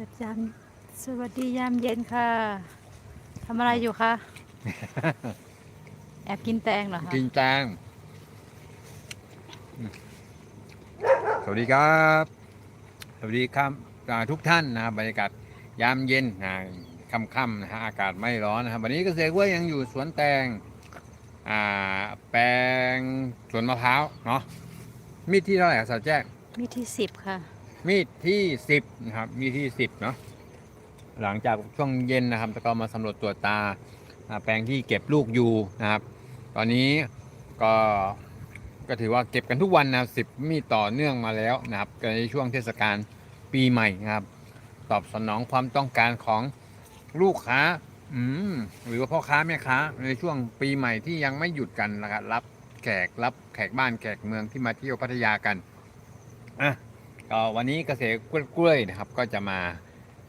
วัสดียามสวัสดียามเย็นค่ะทำอะไรอยู่คะแอบกินแตงเหรอคะกินแตงสวัสดีครับ สวัสดีครับอ่าทุกท่านนะครับบรรยากาศยามเย็นนะค่ำๆนะฮะอากาศไม่ร้อนนะครับวันนี้เกษตรกล้วยยังอยู่สวนแตงอ่าแปลงสวนมะพร้าวเนาะมีดที่เท่าไหร่ครับสาวแจ้งมีที่สิบค่ะ มีดที่สิบนะครับมีดที่สิบเนาะหลังจากช่วงเย็นนะครับแล้วก็มาสำรวจตรวจตาแปลงที่เก็บลูกอยู่นะครับ ตอนนี้ก็ก็ถือว่าเก็บกันทุกวันนะสิบมีต่อเนื่องมาแล้วนะครับในช่วงเทศกาลปีใหม่นะครับ ตอบสนองความต้องการของลูกค้าอืมหรือว่าพ่อค้าแม่ค้า ในช่วงปีใหม่ที่ยังไม่หยุดกันนะครับรับแขกรับแขกบ้านแขกเมืองที่มาเที่ยวพัทยากันอะ ก็วันนี้เกษตรกล้วยๆนะครับก็จะมา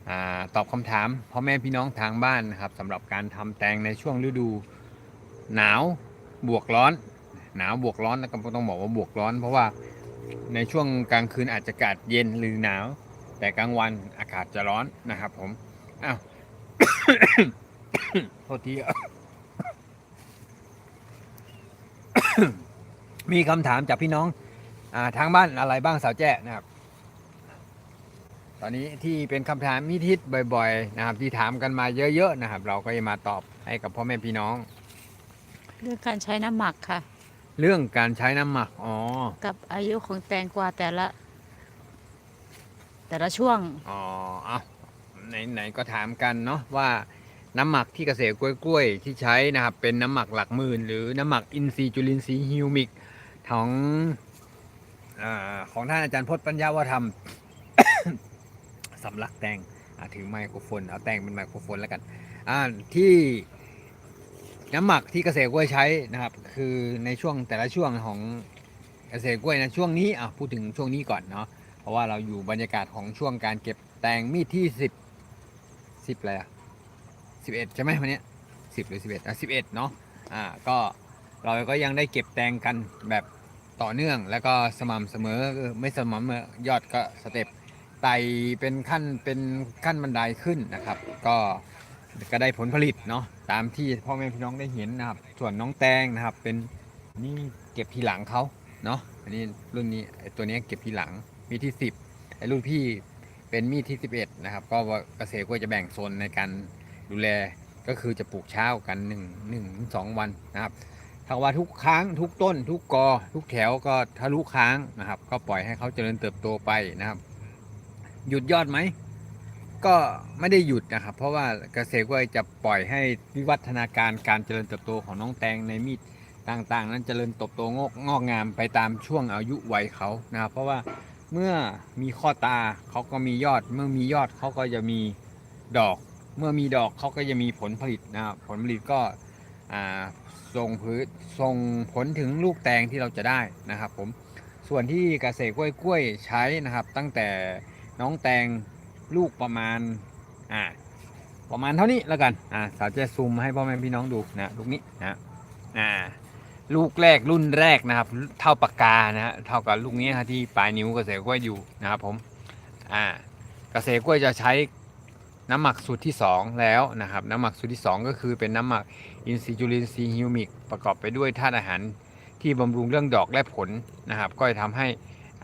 อาตอบคำถามพ่อแม่พี่น้องทางบ้านนะครับสำหรับการทำแตงในช่วงฤดูหนาวบวกร้อน หนาวบวกร้อนแล้วก็ต้องบอกว่าบวกร้อน เพราะว่าในช่วงกลางคืนอาจจะอากาศเย็นหรือหนาว แต่กลางวันอากาศจะร้อนนะครับผมอ้าวโทษทีมีคำถามจากพี่น้องอทางบ้านอะไรบ้างสาวแจ้นะครับ ตอนนี้ที่เป็นคำถามมิทิศบ่อยๆ นะครับ ที่ถามกันมาเยอะๆนะครับ เราก็จะมาตอบให้กับพ่อแม่พี่น้อง เรื่องการใช้น้ำหมักค่ะ เรื่องการใช้น้ำหมักอ๋อกับอายุของแตงกวาแต่ละ แต่ละช่วงอ๋อเอาไหนๆก็ถามกันเนาะว่าน้ำหมักที่เกษตรกล้วยๆที่ใช้นะครับ เป็นน้ำหมักหลักหมื่น หรือน้ำหมักอินทรีย์จุลินทรีย์ฮิวมิกของอาของท่านอาจารย์พจน์ปัญญาวธรรม สำลักแตงอะถือไมโครโฟนเอาแตงเป็นไมโครโฟนแล้วกันที่น้ำหมักที่เกษตรกล้วยใช้นะครับ คือในช่วงแต่ละช่วงของเกษตรกล้วยนะช่วงนี้อะพูดถึงช่วงนี้ก่อนเนาะเพราะว่าเราอยู่บรรยากาศของช่วงการเก็บแตงมีดที่สิบสิบอะไรอะสิบเอ็ดใช่ไหมวันนี้สิบหรือสิบเอ็ดอะสิบเอ็ดเนาะอ่าก็เราก็ยังได้เก็บแตงกันแบบต่อเนื่องแล้วก็สม่ำเสมอเออไม่สม่ำเสมอยอดก็สเต็ป ไต่เป็นขั้นเป็นขั้นบันไดขึ้นนะครับ ก็ก็ได้ผลผลิตเนาะตามที่พ่อแม่พี่น้องได้เห็นนะครับ ส่วนน้องแตงนะครับ เป็นนี่เก็บทีหลังเขาเนาะอันนี้รุ่นนี้ตัวนี้เก็บทีหลังมีที่ 10ไอ้รุ่นพี่เป็นมีดที่ 11 นะครับ ก็เกษตรก็จะแบ่งโซนในการดูแลก็คือจะปลูกเช้ากัน1 1 2 วันนะครับถ้าว่าทุกครั้งทุกต้น ทุกกอ ทุกแถวก็ทะลุค้างนะครับ ก็ปล่อยให้เขาเจริญเติบโตไปนะครับ หยุดยอดไหม ก็ไม่ได้หยุดนะครับ เพราะว่าเกษตรกล้วยจะปล่อยให้วิวัฒนาการการเจริญเติบโตของน้องแตงในมีดต่างๆ นั้นเจริญเติบโตงอกงอกงามไปตามช่วงอายุวัยเขานะครับเพราะว่าเมื่อมีข้อตาเขาก็มียอด เมื่อมียอดเขาก็จะมีดอก เมื่อมีดอกเขาก็จะมีผลผลิตนะครับผลผลิตก็ส่งพืชส่งผลถึงลูกแตงที่เราจะได้นะครับผมส่วนที่เกษตรกล้วยกล้วยใช้นะครับ ตั้งแต่ น้องแตงลูกประมาณอ่าประมาณเท่านี้แล้วกันอ่าสาวจะซูมให้พ่อแม่พี่น้องดูนะลูกนี้นะอ่าลูกแรกรุ่นแรกนะครับ เท่าปากกานะฮะเท่ากับลูกนี้ครับที่ปลายนิ้วเกษตรกล้วยอยู่นะครับผมอ่าเกษตรกล้วยจะใช้น้ำหมักสูตรที่ 2 แล้วนะครับ น้ำหมักสูตรที่ 2 ก็คือเป็นน้ำหมักอินทรีย์จุลินทรีย์ฮิวมิกประกอบไปด้วยธาตุอาหารที่บำรุงเรื่องดอกและผลนะครับ ก็จะทำให้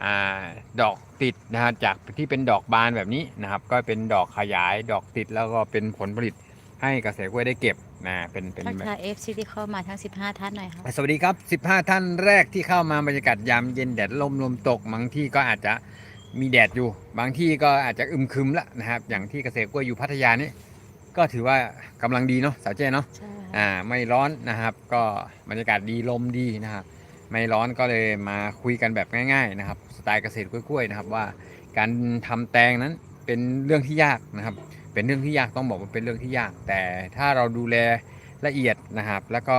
อาดอก ติดนะฮะจากที่เป็นดอกบานแบบนี้นะครับ ก็เป็นดอกขยายดอกติดแล้วก็เป็นผลผลิตให้เกษตรกล้วยได้เก็บนะเป็นเป็นทักแบบทายเอฟซีที่เข้ามาทั้ง 15 ท่านหน่อยค่ะสวัสดีครับ 15 ท่านแรกที่เข้ามาบรรยากาศยามเย็นแดดลมลมตกบางที่ก็อาจจะมีแดดอยู่ บางที่ก็อาจจะอึมครึมละนะครับ อย่างที่เกษตรกล้วยอยู่พัทยานี่ก็ถือว่ากำลังดีเนาะสาวเจ้เนาะใช่อ่าไม่ร้อนนะครับ ก็บรรยากาศดีลมดีนะครับ ไม่ร้อนก็เลยมาคุยกันแบบง่ายๆนะครับสไตล์เกษตรกล้วยๆนะครับว่าการทำแตงนั้นเป็นเรื่องที่ยากนะครับ เป็นเรื่องที่ยากต้องบอกว่าเป็นเรื่องที่ยาก แต่ถ้าเราดูแลละเอียดนะครับ แล้วก็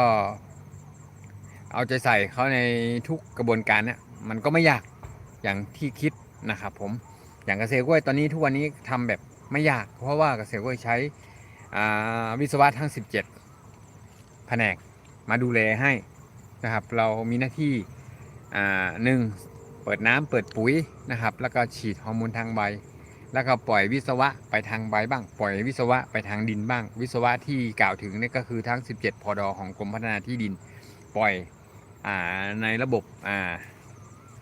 เอาใจใส่เขาในทุกกระบวนการเนี่ยมันก็ไม่ยากอย่างที่คิดนะครับ ผมอย่างเกษตรกล้วยตอนนี้ทุกวันนี้ทำแบบไม่ยาก เพราะว่าเกษตรกล้วยใช้วิศวะทั้ง 17 แผนกมาดูแลให้ นะครับ เรามีหน้าที่อ่าหนึ่งเปิดน้ำเปิดปุ๋ยนะครับ แล้วก็ฉีดฮอร์โมนทางใบ แล้วก็ปล่อยวิศวะไปทางใบบ้าง ปล่อยวิศวะไปทางดินบ้าง วิศวะที่กล่าวถึงนี่ก็คือทั้ง 17 พอดอของกรมพัฒนาที่ดิน ปล่อยอ่าในระบบอ่า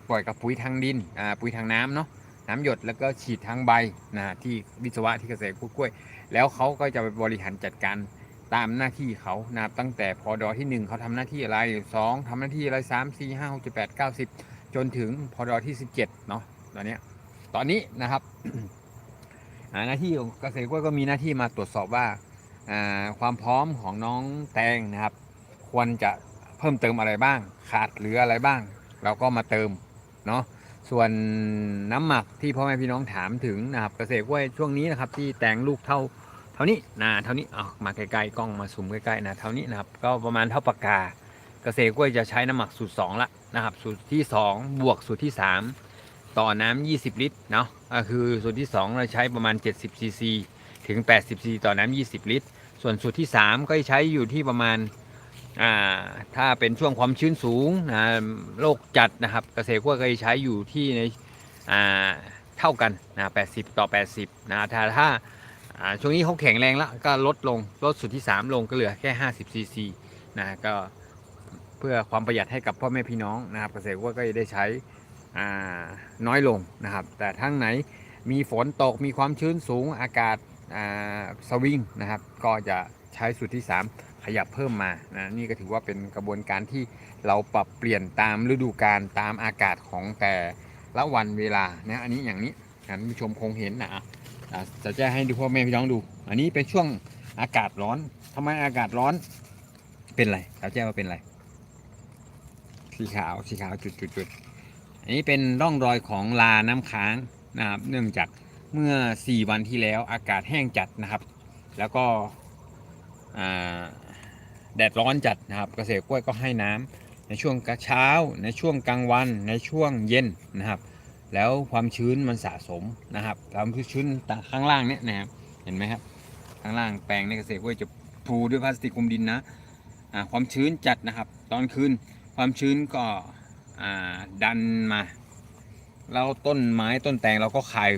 ปล่อยกับปุ๋ยทางดินอ่าปุ๋ยทางน้ำเนาะน้ำหยดแล้วก็ฉีดทางใบนะที่วิศวะที่เกษตรกล้วย แล้วเขาก็จะไปบริหารจัดการ ตามหน้าที่เขานะครับตั้งแต่พอดอที่ 1 เขาทำหน้าที่อะไร 2ทำหน้าที่อะไร 3 4 5 6 7 8 9 10 จนถึงพอดอที่ 17 เนาะตอนนี้ตอนนี้นะครับหน้าที่ของเกษตรกล้วยก็มีหน้าที่มาตรวจสอบว่าอ่าความพร้อมของน้องแตงนะครับ ควรจะเพิ่มเติมอะไรบ้าง ขาดเหลืออะไรบ้าง เราก็มาเติมเนาะส่วนน้ำหมักที่พ่อแม่พี่น้องถามถึงนะครับ เกษตรกล้วยช่วงนี้นะครับ ที่แตงลูกเท่า เท่านี้นะเท่านี้เอามาใกล้ๆกล้องมาซูมใกล้ๆนะเท่านี้นะครับก็ประมาณเท่าปากกาเกษตรกล้วยจะใช้น้ำหมักสูตร2ละนะครับสูตรที่ 2 บวกสูตรที่ 3 ต่อน้ำ20 ลิตรเนาะก็คือสูตรที่ 2 เราใช้ประมาณ 70ซีซีถึง 80ซีซีต่อน้ำ20 ลิตร ส่วนสูตรที่ 3 ก็ใช้อยู่ที่ประมาณอ่าถ้าเป็นช่วงความชื้นสูงนะโรคจัดนะครับเกษตรกล้วยก็ใช้อยู่ที่ในอ่าเท่ากันนะ80 ต่อ 80นะถ้าถ้า อ่าช่วงนี้เขาแข็งแรงแล้วก็ลดลงลดสูตรที่ 3 ลงก็เหลือแค่ 50ซีซีนะก็เพื่อความประหยัดให้กับพ่อแม่พี่น้องนะครับเกษตรกล้วยก็จะได้ใช้น้อยลงนะครับ แต่ทั้งไหนมีฝนตกมีความชื้นสูงอากาศาสวิงนะครับ ก็จะใช้สูตรที่ 3 ขยับเพิ่มมานะนี่ก็ถือว่าเป็นกระบวนการที่เราปรับเปลี่ยนตามฤดูกาลตามอากาศของแต่ละวันเวลานะอันนี้อย่างนี้ท่านผู้ชมคงเห็นนะอะอะ จะแจ้งให้ดูพ่อแม่พี่น้องดู อันนี้เป็นช่วงอากาศร้อนทำไมอากาศร้อน เป็นไรเราแจ้งว่าเป็นไร สีขาวสีขาวจุดจุดจุดอันนี้เป็นร่องรอยของลาน้ำค้างนะครับ เนื่องจากเมื่อ 4 วันที่แล้วอากาศแห้งจัดนะครับ แล้วก็แดดร้อนจัดนะครับ เกษตรกล้วยก็ให้น้ำในช่วงเช้า ในช่วงกลางวัน ในช่วงเย็นนะครับ แล้วความชื้นมันสะสมนะครับความชื้นข้างล่างเนี่ยนะครับเห็นไหมครับข้างล่างแปลงในเกษตรกล้วยจะปูด้วยพลาสติกคลุมดินนะความชื้นจัดนะครับ ตอนคืนความชื้นก็ดันมาแล้วต้นไม้ต้นแตงเราก็คาย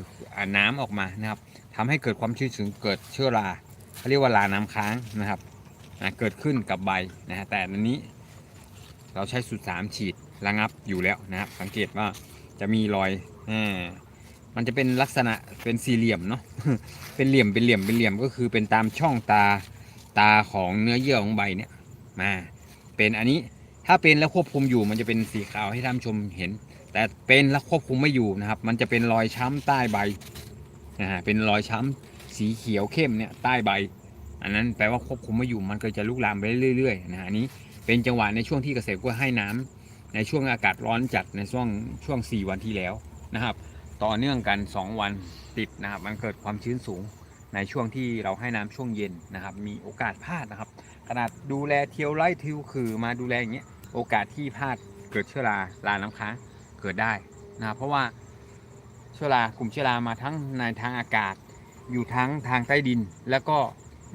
น้ำออกมานะครับทำให้เกิดความชื้นสูงเกิดเชื้อราเขาเรียกว่าราน้ำค้างนะครับเกิดขึ้นกับใบนะฮะแต่อันนี้เราใช้สูตรสามฉีดระงับอยู่แล้วนะครับ สังเกตว่า จะมีรอยอ่ามันจะเป็นลักษณะเป็นสี่เหลี่ยมเนาะเป็นเหลี่ยมเป็นเหลี่ยมเป็นเหลี่ยมก็คือเป็นตามช่องตาตาของเนื้อเยื่อของใบเนี่ยมาเป็นอันนี้ถ้าเป็นแล้วควบคุมอยู่มันจะเป็นสีขาวให้ท่านผู้ชมเห็น แต่เป็นแล้วควบคุมไม่อยู่นะครับ มันจะเป็นรอยช้ำใต้ใบนะฮะเป็นรอยช้ำสีเขียวเข้มเนี่ยใต้ใบ อันนั้นแปลว่าควบคุมไม่อยู่มันก็จะลุกลามไปเรื่อยๆนะฮะอันนี้เป็นจังหวะในช่วงที่เกษตรกล้วยให้น้ำ ในช่วงอากาศร้อนจัดในช่วงช่วง 4 วันที่แล้วนะครับ ต่อเนื่องกัน 2 วันติดนะครับ มันเกิดความชื้นสูงในช่วงที่เราให้น้ำช่วงเย็นนะครับ มีโอกาสพลาดนะครับ ขนาดดูแลเที่ยวไล่ทิวคือมาดูแลอย่างเงี้ยโอกาสที่พลาดเกิดเชื้อราลาน้ำค้างเกิดได้นะครับเพราะว่าเชื้อรากลุ่มเชื้อรามาทั้งในทางอากาศ อยู่ทั้งทางใต้ดิน แล้วก็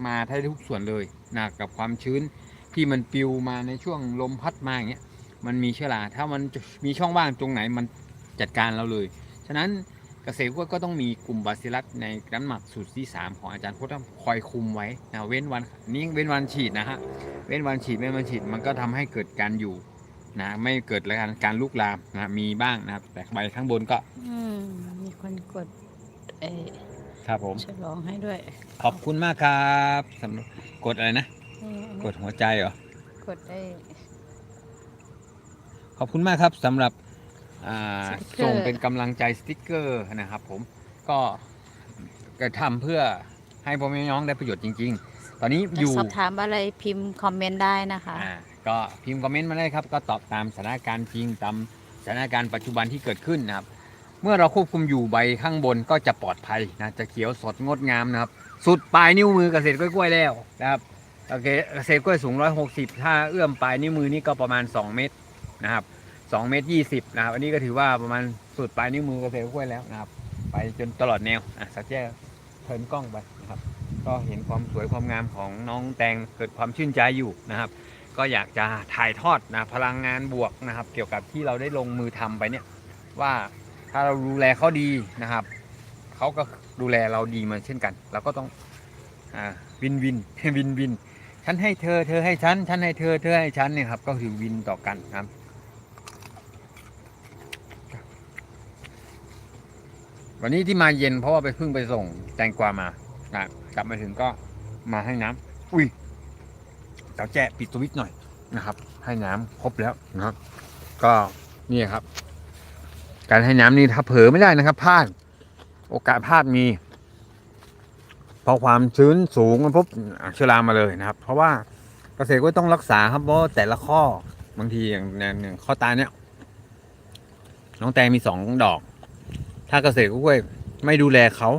มาได้ทุกส่วนเลยนะกับความชื้นที่มันปิวมาในช่วงลมพัดมาอย่างเงี้ย มันมีเชื้อราถ้ามันมีช่องว่างตรงไหนมันจัดการเราเลย ฉะนั้นเกษตรกล้วยก็ต้องมีกลุ่มบาซิลัสในน้ำหมักสูตรที่ 3 ของอาจารย์พุทธคอยคุมไว้นะเว้นวันนี้เว้นวันฉีดนะฮะเว้นวันฉีดเว้นวันฉีดมันก็ทำให้เกิดการอยู่นะไม่เกิดการการลุกลามนะมีบ้างนะครับ แต่ใบข้างบนก็อืมมีคนกดเออครับผมฉลองให้ด้วย ขอบคุณมากครับสำหรับกดอะไรนะนี่อันกนี้ดหัวใจเหรอกดได้ข อบคุณมากครับสำหรับอ่าสติ๊กเกอร์ ส่งเป็นกำลังใจสติ๊กเกอร์นะครับผมก็กระทำเพื่อให้พ่อแม่พี่น้องได้ประโยชน์จริง ๆ ตอนนี้อจะยู่ สอบถามอะไรพิมพ์คอมเมนต์ได้นะคะ อ่าก็พิมพ์คอมเมนต์มาได้ครับ ก็ตอบตามสถานการณ์จริงตามสถานการณ์ปัจจุบันที่เกิดขึ้นนะครับ เมื่อเราควบคุมอยู่ใบข้างบนก็จะปลอดภัยนะจะเขียวสดงดงามนะครับ สุดปลายนิ้วมือเกษตรกล้วยๆแล้วนะครับโอเคเกษตรกล้วยสูง 160 ถ้าเอื้อมปลายนิ้วมือนี่ก็ประมาณ 2 เมตร นะครับ2เมตร20นะครับ อันนี้ก็ถือว่าประมาณสุดปลายนิ้วมือเกษตรกล้วยแล้วนะครับ ไปจนตลอดแนวอะสักแจ้เทิร์นกล้องไปนะครับ ก็เห็นความสวยความงามของน้องแตงเกิดความชื่นใจอยู่นะครับ ก็อยากจะถ่ายทอดนะพลังงานบวกนะครับ เกี่ยวกับที่เราได้ลงมือทำไปเนี่ยว่าถ้าเราดูแลเขาดีนะครับเขาก็ดูแลเราดีมาเช่นกันเราก็ต้องอ่าวินวินวินวินฉันให้เธอเธอให้ฉันฉันให้เธอเธอให้ฉันเนี่ยครับก็คือวินต่อกันครับ วันนี้ที่มาเย็นเพราะว่าไปเพิ่งไปส่งแตงกวามานะกลับมาถึงก็มาให้น้ำอุ้ยเจ้าแจ้ปิดสวิตช์หน่อยนะครับ ให้น้ำครบแล้วนะครับ ก็นี่ครับ การให้น้ำนี่ถ้าเผลอไม่ได้นะครับพลาดโอกาสพลาดมีพอความชื้นสูงมันปุ๊บเชื้อรามาเลยนะครับ เพราะว่าเกษตรก็ต้องรักษาครับเพราะว่าแต่ละข้อบางทีอย่างอย่างข้อตาเนี่ยน้องแตงมีสองดอก ถ้าเกษตรกล้วยไม่ดูแลเขา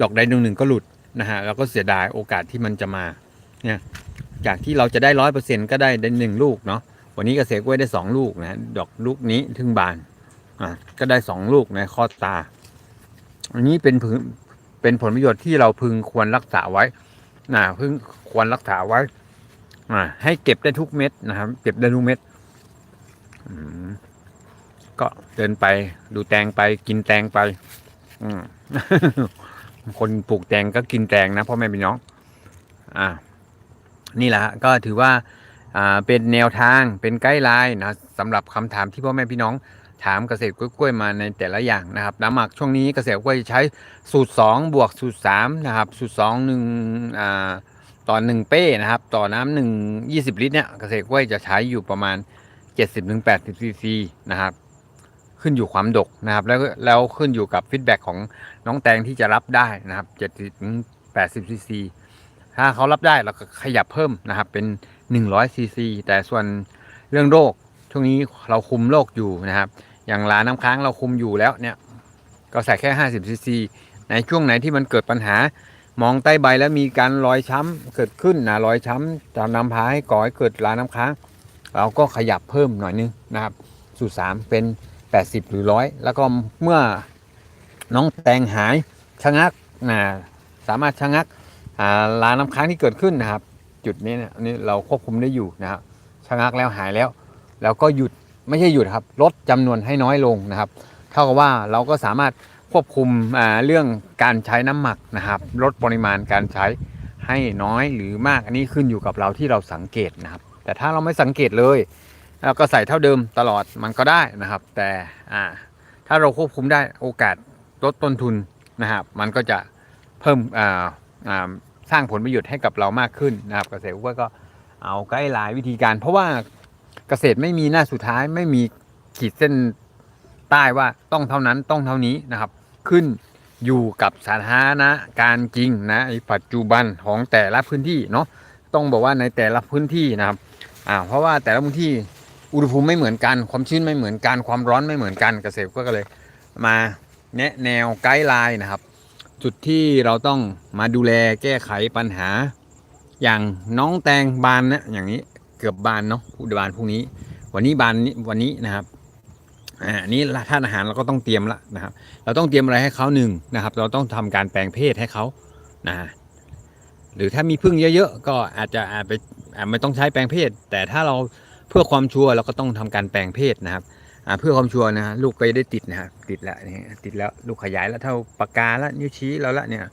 ดอกใดดวงหนึ่งก็หลุดนะฮะแล้วก็เสียดายโอกาสที่มันจะมาเนี่ยจากที่เราจะได้ร้อยเปอร์เซ็นก็ได้ได้หนึ่งลูกเนาะวันนี้เกษตรกล้วยได้สองลูกนะดอกลูกนี้ถึงบานอะก็ได้สองลูกในข้อตา อันนี้เป็นพึงเป็นผลประโยชน์ที่เราพึงควรรักษาไว้นะพึงควรรักษาไว้อ่าให้เก็บได้ทุกเม็ดนะครับ เก็บได้ทุกเม็ด ก็เดินไปดูแตงไปกินแตงไป อืมคนปลูกแตงก็กินแตงนะพ่อแม่พี่น้อง อ่า นี่แหละก็ถือว่า อ่า เป็นแนวทาง เป็นไกด์ไลน์นะสำหรับคำถามที่พ่อแม่พี่น้อง ถามเกษตรกล้วยมาในแต่ละอย่างนะครับ น้ำหมักช่วงนี้เกษตรกล้วยใช้สูตร 2 บวกสูตร3นะครับ สูตร2 1อ่า ต่อ1เป้นะครับ ต่อน้ำหนึ่ง20ลิตรเนี่ยเกษตรกล้วยจะใช้อยู่ประมาณ 70-80ซีซีนะครับ ขึ้นอยู่ความดกนะครับ แล้วแล้วขึ้นอยู่กับฟีดแบ็กของน้องแตงที่จะรับได้นะครับ70ถึง80ซีซีถ้าเขารับได้เราก็ขยับเพิ่มนะครับ เป็น100ซีซีแต่ส่วนเรื่องโรคช่วงนี้เราคุมโรคอยู่นะครับ อย่างลาน้ำค้างเราคุมอยู่แล้วเนี่ย ก็ใส่แค่50ซีซีในช่วงไหนที่มันเกิดปัญหามองใต้ใบแล้วมีการรอยช้ำเกิดขึ้นนะรอยช้ำจะนำพาให้ก่อให้เกิดลาน้ำค้าง เราก็ขยับเพิ่มหน่อยนึงนะครับ สูตรสามเป็น 80 หรือร้อยแล้วก็เมื่อน้องแตงหายชะงักนะสามารถชะงักลาน้ำค้างที่เกิดขึ้นนะครับ จุดนี้เนี่ยนี่เราควบคุมได้อยู่นะครับชะงักแล้วหายแล้ว แล้วก็หยุดไม่ใช่หยุดครับ ลดจำนวนให้น้อยลงนะครับ เท่ากับว่าเราก็สามารถควบคุมเรื่องการใช้น้ำหมักนะครับ ลดปริมาณการใช้ให้น้อยหรือมากอันนี้ขึ้นอยู่กับเราที่เราสังเกตนะครับ แต่ถ้าเราไม่สังเกตเลย เราก็ใส่เท่าเดิมตลอดมันก็ได้นะครับ แต่อ่าถ้าเราควบคุมได้โอกาสลดต้นทุนนะครับ มันก็จะเพิ่มอ่าอ่าสร้างผลประโยชน์ให้กับเรามากขึ้นนะครับ เกษตรกรก็เอาใกล้หลายวิธีการ เพราะว่าเกษตรไม่มีหน้าสุดท้ายไม่มีขีดเส้นใต้ว่าต้องเท่านั้นต้องเท่านี้นะครับ ขึ้นอยู่กับสถานะการจริงนะปัจจุบันของแต่ละพื้นที่เนาะต้องบอกว่าในแต่ละพื้นที่นะครับอ่าเพราะว่าแต่ละพื้นที่ อุณหภูมิไม่เหมือนกัน ความชื้นไม่เหมือนกัน ความร้อนไม่เหมือนกันเกษตรก็เลยมาแนะแนวไกด์ไลน์นะครับ จุดที่เราต้องมาดูแลแก้ไขปัญหา อย่างน้องแตงบานนะอย่างนี้เกือบบานเนาะผู้บานพรุ่งนี้ วันนี้บานนี้วันนี้นะครับอ่าอันนี้ท่านอาหารเราก็ต้องเตรียมละนะครับ เราต้องเตรียมอะไรให้เขาหนึ่งนะครับ เราต้องทำการแปลงเพศให้เขานะหรือถ้ามีพึ่งเยอะๆก็อาจจะอาจไปไม่ต้องใช้แปลงเพศ แต่ถ้าเรา เพื่อความชัวร์เราก็ต้องทำการแปลงเพศนะครับเพื่อความชัวร์นะฮะลูกก็จะได้ติดนะฮะติดแล้วนี่ติดแล้วลูกขยายแล้วเท่าปากกาแล้วนิ้วชี้แล้วละเนี่ย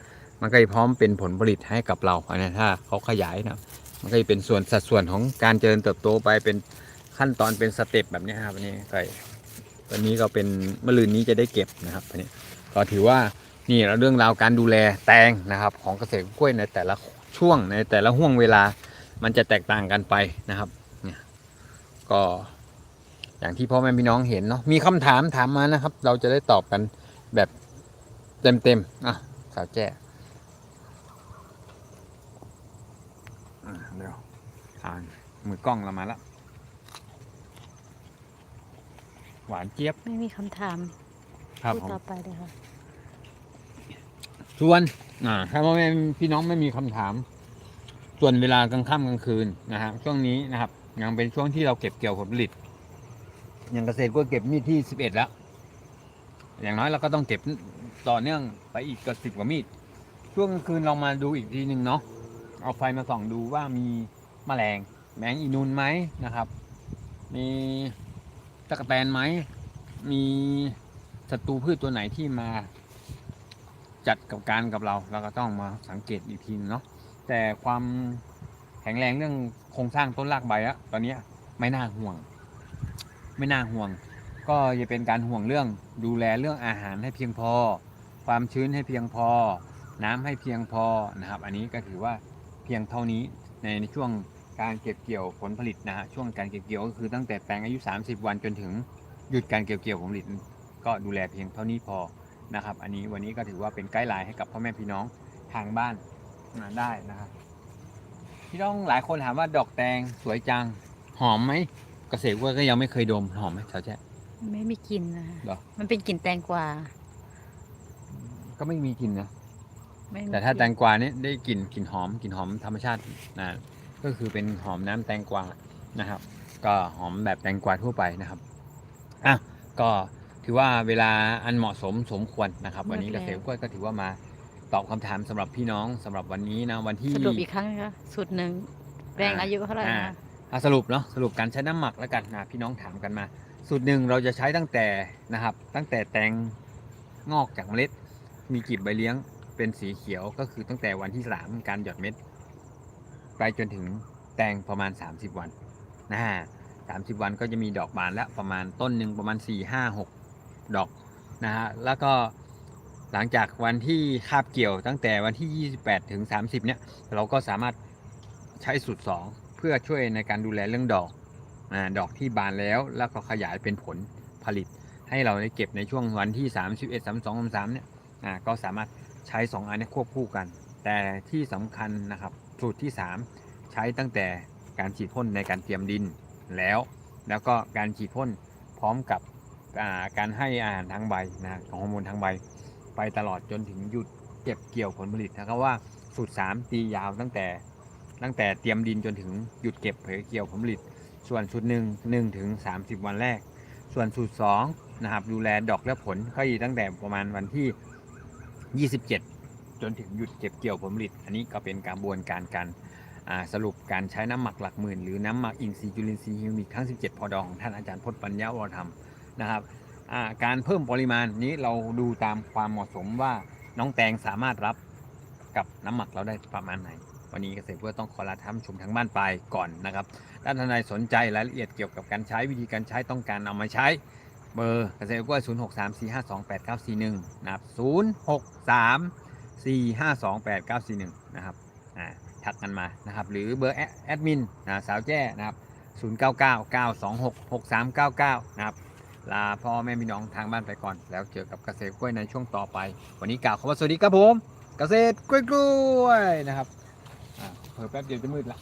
มันก็จะพร้อมเป็นผลผลิตให้กับเราอันนี้ถ้าเขาขยายนะมันก็จะเป็นส่วนสัดส่วนของการเจริญเติบโตไปเป็นขั้นตอนเป็นสเต็ปแบบนี้ครับอันนี้ก็วันนี้ก็เป็นเมื่อลืนนี้จะได้เก็บนะครับอันนี้ก็ถือว่านี่เราเรื่องราวการดูแลแตงนะครับ ของเกษตรกล้วยในแต่ละช่วงในแต่ละห่วงเวลามันจะแตกต่างกันไปนะครับ ก็ อย่างที่พ่อแม่พี่น้องเห็นเนาะมีคำถามถามมานะครับ เราจะได้ตอบกันแบบเต็มๆอะสาวแจ้อะเดี๋ยวอ่านมือกล้องเรามาแล้วหวานเจี๊ยบ ไม่มีคำถามครับพูดผมต่อไปเลยค่ะส่วนอ่าถ้าพ่อแม่พี่น้องไม่มีคำถาม ส่วนเวลากลางค่ำกลางคืนนะฮะช่วงนี้นะครับ ยังเป็นช่วงที่เราเก็บเกี่ยวผลผลิต อย่างเกษตรก็เก็บมีดที่สิบเอ็ดแล้ว อย่างน้อยเราก็ต้องเก็บต่อเนื่องไปอีกก็สิบกว่ามีด ช่วงกลางคืนเรามาดูอีกทีหนึ่งเนาะ เอาไฟมาส่องดูว่ามีแมลง แมงอีนูนไหมนะครับ มีตะกแตนไหม มีศัตรูพืชตัวไหนที่มาจัดกับการกับเรา เราก็ต้องมาสังเกตอีกทีนึงเนาะ แต่ความ ข็งแรงเรื่องโครงสร้างต้นรากใบอะตอนนี้ไม่น่าห่วง ไม่น่าห่วง ก็จะเป็นการห่วงเรื่องดูแลเรื่องอาหารให้เพียงพอ ความชื้นให้เพียงพอ น้ำให้เพียงพอนะครับ อันนี้ก็ถือว่าเพียงเท่านี้ในในช่วงการเก็บเกี่ยวผลผลิตนะฮะช่วงการเก็บเกี่ยวก็คือตั้งแต่แปลงอายุ 30 วันจนถึงหยุดการเก็บเกี่ยวผลผลิต ก็ดูแลเพียงเท่านี้พอนะครับ อันนี้วันนี้ก็ถือว่าเป็นไกด์ไลน์ให้กับพ่อแม่พี่น้องทางบ้านได้นะครับ พี่น้องหลายคนถามว่าดอกแตงสวยจัง หอมไหมเกษตรกรก็ยังไม่เคยดมหอมไหมแถวแจ๊ะ ไม่มีกลิ่นนะเหรอ มันเป็นกลิ่นแตงกวาก็ไม่มีกลิ่นนะ ไม่มีแต่ถ้าแตงกลิ่นกวาเนี่ยได้กลิ่นกลิ่นหอมกลิ่นหอมธรรมชาตินะก็คือเป็นหอมน้ำแตงกวานะครับ ก็หอมแบบแตงกวาทั่วไปนะครับอะก็ถือว่าเวลาอันเหมาะสมสมควรนะครับ วันนี้เกษตรกล้วยก็ถือว่ามา ตอบคำถามสำหรับพี่น้องสำหรับวันนี้นะวันที่ สรุปอีกครั้งนะคะสูตรหนึ่งแปลงอายุเท่าไหร่อ่า นะอะสรุปเนาะสรุปการใช้น้ำหมักแล้วกันนะพี่น้องถามกันมา สูตรหนึ่งเราจะใช้ตั้งแต่นะครับ ตั้งแต่แตงงอกจากเมล็ด มีกลีบใบเลี้ยงเป็นสีเขียวก็คือตั้งแต่วันที่3การหยอดเม็ด ไปจนถึงแตงประมาณ 30 วันนะฮะ30วันก็จะมีดอกบานแล้วประมาณต้นหนึ่งประมาณ4 5 6ดอกนะฮะแล้วก็ หลังจากวันที่คาบเกี่ยวตั้งแต่วันที่ 28 ถึง 30 เนี่ย เราก็สามารถใช้สูตร 2 เพื่อช่วยในการดูแลเรื่องดอกอดอกที่บานแล้วแล้วก็ขยายเป็นผลผลิต ให้เราได้เก็บในช่วงวันที่ 31 32 33 เนี่ยอ่าก็สามารถใช้ 2 อันนี้ควบคู่กัน แต่ที่สำคัญนะครับสูตรที่ 3 ใช้ตั้งแต่การฉีดพ่นในการเตรียมดินแล้ว แล้วก็การฉีดพ่นพร้อมกับการให้อาหารทางใบนะของฮอร์โมนทางใบ ไปตลอดจนถึงหยุดเก็บเกี่ยวผลผลิตนะครับว่าสูตร 3 ตียาวตั้งแต่ตั้งแต่เตรียมดินจนถึงหยุดเก็บเผยเกี่ยวผลผลิต ส่วนสูตรหนึ่งหนึ่งถึง30วันแรก ส่วนสูตร2นะครับดูแลดอกและผลก็อีตั้งแต่ประมาณวันที่ 27 จนถึงหยุดเก็บเกี่ยวผลผลิต อันนี้ก็เป็นกระบวนการการสรุปการใช้น้ำหมักหลักหมื่น หรือน้ำหมักอินทรีย์จุลินทรีย์ฮิวมิกทั้ง 17 พอดองของท่านอาจารย์พจน์ปัญญาวรธรรมนะครับ การเพิ่มปริมาณนี้เราดูตามความเหมาะสมว่าน้องแตงสามารถรับกับน้ำหมักเราได้ประมาณไหน วันนี้เกษตรเพื่อต้องขอลาท่านชมทางบ้านไปก่อนนะครับถ้าท่านใดสนใจรายละเอียดเกี่ยวกับการใช้วิธีการใช้ต้องการเอามาใช้เบอร์เกษตรกล้วย0 6 3 4 5 2 8 9 4 1 นะครับ 0 6 3 4 5 2 8 9 4 1 นะครับ อ่า ทักกันมา นะครับ หรือเบอร์แอดแอดมินนะสาวแจ้ นะครับ 0 9 9 9 2 6 6 3 9 9 นะครับ ลาพ่อแม่พี่น้องทางบ้านไปก่อน แล้วเจอกับเกษตรกล้วยในช่วงต่อไป วันนี้กล่าวคำว่าสวัสดีครับผม เกษตรกล้วยกล้วยนะครับเพิ่แป๊บเดียวจะมืดละ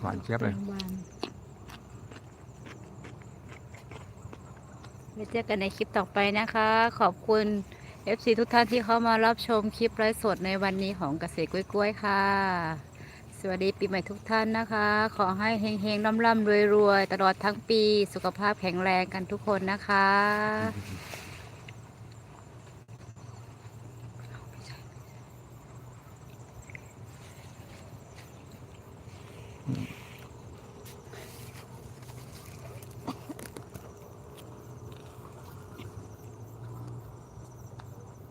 หวานเจี๊ยบเลยไว้เจอกันในคลิปต่อไปนะคะ ขอบคุณ FC ทุกท่านที่เข้ามารับชมคลิปไลฟ์สดในวันนี้ของเกษตรกล้วยๆค่ะ สวัสดีปีใหม่ทุกท่านนะคะ ขอให้เฮงๆร่ำๆรวยๆ ตลอดทั้งปี สุขภาพแข็งแรงกันทุกคนนะคะ